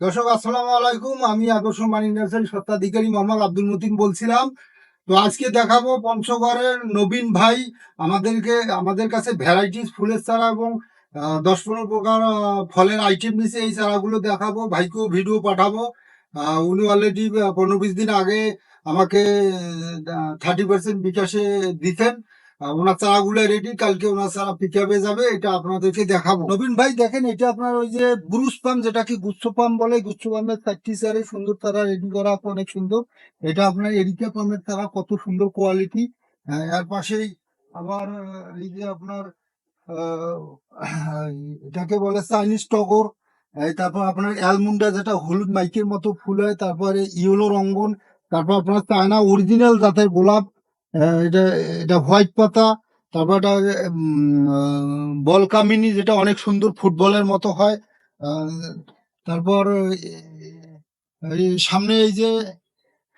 দর্শক, আসসালামু আলাইকুম। আমি আদর্শ মানি নার্সারি সত্ত্বাধিকারী মোহাম্মদ আব্দুল মতিন বলছিলাম। তো আজকে দেখাবো পঞ্চগড়ের নবীন ভাই। আমাদেরকে, আমাদের কাছে ভ্যারাইটিস ফুলের চারা এবং দশ পনেরো প্রকার ফলের আইটেম নিছে এই চারাগুলো দেখাবো। ভাইকেও ভিডিও পাঠাবো। উনি অলরেডি পনেরো বিশ দিন আগে আমাকে থার্টি পার্সেন্ট বিকাশে দিতেন। ওনার চারাগুলো রেডি কালকে ওনার চারা পিকাবে যাবে, এটা আপনাদেরকে দেখাবো। নবীন ভাই, দেখেন, এটা আপনার ওই যে ব্রুস পাম যেটাকে গুচ্ছ পাম বলে গুচ্ছ পামের চারটি চারে সুন্দর তারা রেডি করা অনেক সুন্দর। এটা আপনার এরিকা পামের তারা কত সুন্দর কোয়ালিটি এর পাশেই আবার এই যে আপনার এটাকে বলে চাইনিজ টগর। তারপর আপনার অ্যালমুন্ডা যেটা হলুদ মাইকের মতো ফুল হয়, তারপরে ইয়েলো রঙ্গন, তারপর আপনার চায়না অরিজিনাল জাতের গোলাপ। এটা এটা হোয়াইট পাতা, তারপর এটা বল কামিনী যেটা অনেক সুন্দর ফুটবলের মতো হয়। তারপর সামনে এই যে,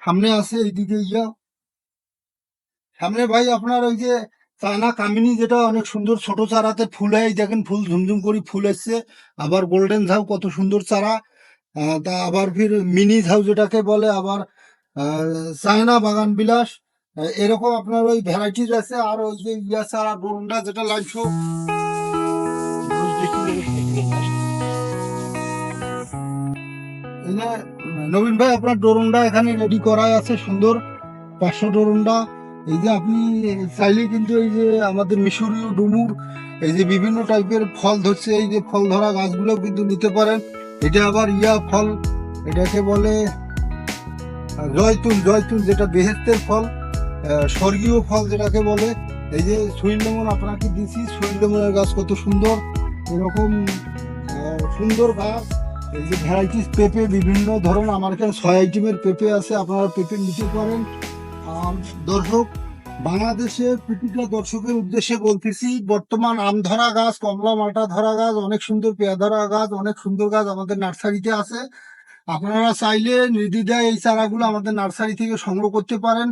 সামনে আছে এইদিকে ইয়া। সামনে ভাই আপনার ওই যে চায়না কামিনী যেটা অনেক সুন্দর ছোট চারাতে ফুল হয় দেখেন ফুল ঝুমঝুম করে ফুল এসছে। আবার গোল্ডেন ঝাউ কত সুন্দর চারা। তা আবার ফির মিনি ঝাউ যেটাকে বলে আবার চায়না বাগান বিলাস এরকম আপনার ওই ভ্যারাইটিস আছে, আর ওই যে ইয়া চারা ডোরন্ডা যেটা লাগছো নবীন ভাই, আপনার ডোরন্ডা এখানে রেডি করাই আছে, সুন্দর। পাঁচশো ডোরন্ডা এই যে আপনি চাইলে কিন্তু এই যে আমাদের মিশরীয় ডুমুর, এই যে বিভিন্ন টাইপের ফল ধরছে, এই যে ফল ধরা গাছগুলো কিন্তু নিতে পারেন। এটা আবার ইয়া ফল, এটাকে বলে জয়তুন জয়তুন যেটা বেহেস্তের ফল। স্বর্গীয় ফল যেটাকে বলে, এই যে সুইন লেমন আপনাকে দিছি? সুইন লেমনের গাছ কত সুন্দর। এরকম সুন্দর গাছ। এই যে ভ্যারাইটিস পেঁপে, বিভিন্ন ধরনের, আমার এখানে ছয় আইটেমের পেঁপে আছে, আপনারা পেঁপে নিতে পারেন। আর দর্শক, বাংলাদেশের প্রতিটা দর্শকের উদ্দেশ্যে বলতেছি, বর্তমান আম ধরা গাছ, কমলা মাটা ধরা গাছ, অনেক সুন্দর পেয়া ধরা গাছ, অনেক সুন্দর গাছ আমাদের নার্সারিতে আছে। আপনারা চাইলে নির্দ্বিধায় এই চারাগুলো আমাদের নার্সারি থেকে সংগ্রহ করতে পারেন।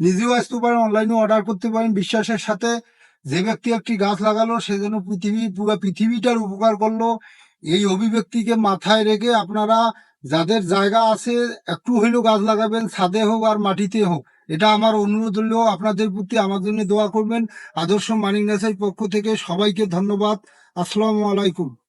নিজেও আসতে পারেন অনলাইনে অর্ডার করতে পারেন। বিশ্বাসের সাথে যে ব্যক্তি একটি গাছ লাগালো, সে যেন পৃথিবী, পুরো পৃথিবীটার উপকার করল। এই অভিব্যক্তিকে মাথায় রেখে আপনারা যাদের জায়গা আছে, একটু হইলেও গাছ লাগাবেন, ছাদে হোক আর মাটিতে হোক। এটা আমার অনুরোধ হলেও আপনাদের প্রতি আমার জন্য দোয়া করবেন। আদর্শ মানিক নাসের পক্ষ থেকে সবাইকে ধন্যবাদ। আসসালামু আলাইকুম।